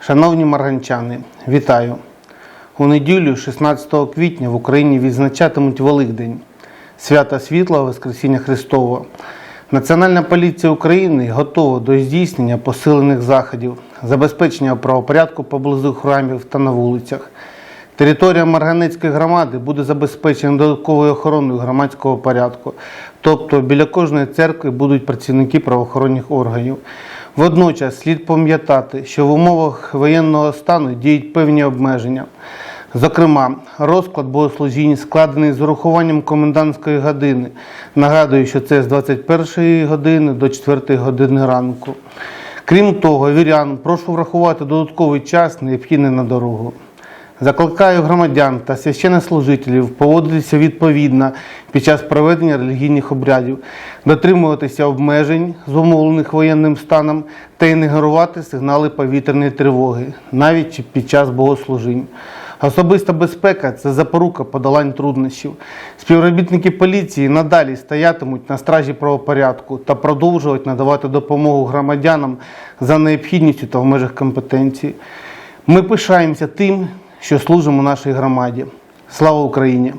Шановні марганчани, вітаю! У неділю, 16 квітня, в Україні відзначатимуть Великдень, свята світла Воскресіння Христового. Національна поліція України готова до здійснення посилених заходів, забезпечення правопорядку поблизу храмів та на вулицях. Територія Марганецької громади буде забезпечена додатковою охороною громадського порядку, тобто біля кожної церкви будуть працівники правоохоронних органів. Водночас слід пам'ятати, що в умовах воєнного стану діють певні обмеження. Зокрема, розклад богослужінь складений з урахуванням комендантської години. Нагадую, що це з 21 години до 4 години ранку. Крім того, вірян, прошу врахувати додатковий час, необхідний на дорогу. Закликаю громадян та священнослужителів поводитися відповідно під час проведення релігійних обрядів, дотримуватися обмежень, зумовлених воєнним станом, та ігнорувати сигнали повітряної тривоги, навіть під час богослужінь. Особиста безпека це запорука подолань труднощів. Співробітники поліції надалі стоятимуть на стражі правопорядку та продовжують надавати допомогу громадянам за необхідністю та в межах компетенції. Ми пишаємося тим, що служимо нашій громаді. Слава Україні!